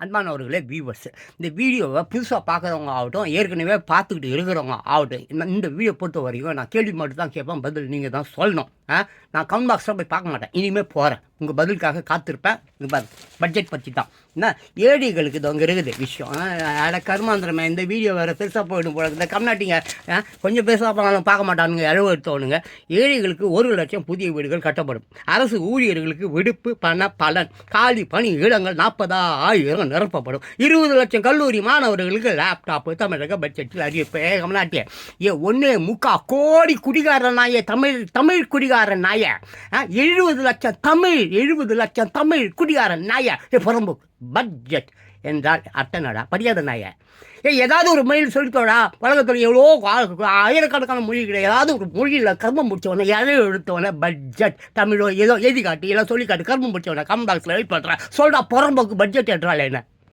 அன்பானவர்களே வியூவர்ஸ் இந்த வீடியோவை புதுசாக பார்க்குறவங்க ஆகட்டும் ஏற்கனவே பார்த்துக்கிட்டு இருக்கிறவங்க ஆகட்டும் இந்த- இந்த வீடியோ பொறுத்த வரைக்கும் நான் கேள்வி மட்டும் தான் கேட்பேன் பதில் நீங்கள் தான் சொல்லணும் நான் கமெண்ட் பாக்ஸில் போய் பார்க்க மாட்டேன். இனிமேல் போகிறேன் உங்கள் பதிலுக்காக காத்திருப்பேன். இங்கே பாரு பட்ஜெட் பற்றி தான். என்ன ஏடிகளுக்கு இது அங்கே இருக்குது விஷயம். அட கருமாந்திரமே இந்த வீடியோ வேறு பெருசாக போயிடும் போல இந்த கம்நாட்டிங்க கொஞ்சம் பெருசாக போனாலும் பார்க்க மாட்டானுங்க இழவு ஏழைகளுக்கு ஒரு லட்சம் புதிய வீடுகள் கட்டப்படும். அரசு ஊழியர்களுக்கு விடுப்பு பண பலன் காலி பணி இடங்கள் நாற்பதாயிரம் நிரப்பப்படும். இருபது லட்சம் கல்லூரி மாணவர்களுக்கு லேப்டாப்பு தமிழக பட்ஜெட்டில் அறிவிப்பு. கம்நாட்டிய ஏ ஒன்று முக்கா கோடி குடிகார நாயே தமிழ் தமிழ் குடிகார நாய. எழுபது லட்சம் தமிழ் எழுபது லட்சம் தமிழ் குடியாரன் நாய. ஏ புறம்பு. பட்ஜெட் என்றால் அட்டனடா படியாத நாய. ஏ ஏதாவது ஒரு மொழியில் சொல்லித்தோடா உலகத்தில் எவ்வளோ ஆயிரக்கணக்கான மொழிகளை ஏதாவது ஒரு மொழியில் கர்மம் முடிச்சவன எதை எடுத்தவன பட்ஜெட் தமிழோ ஏதோ எழுதி காட்டி எல்லாம் சொல்லி காட்டு கர்மம் முடிச்சவன கம் பாக்ஸில் வெயிட் பண்ணுறேன் சொல்டா புறம்போக்கு பட்ஜெட் என்றால் என்ன?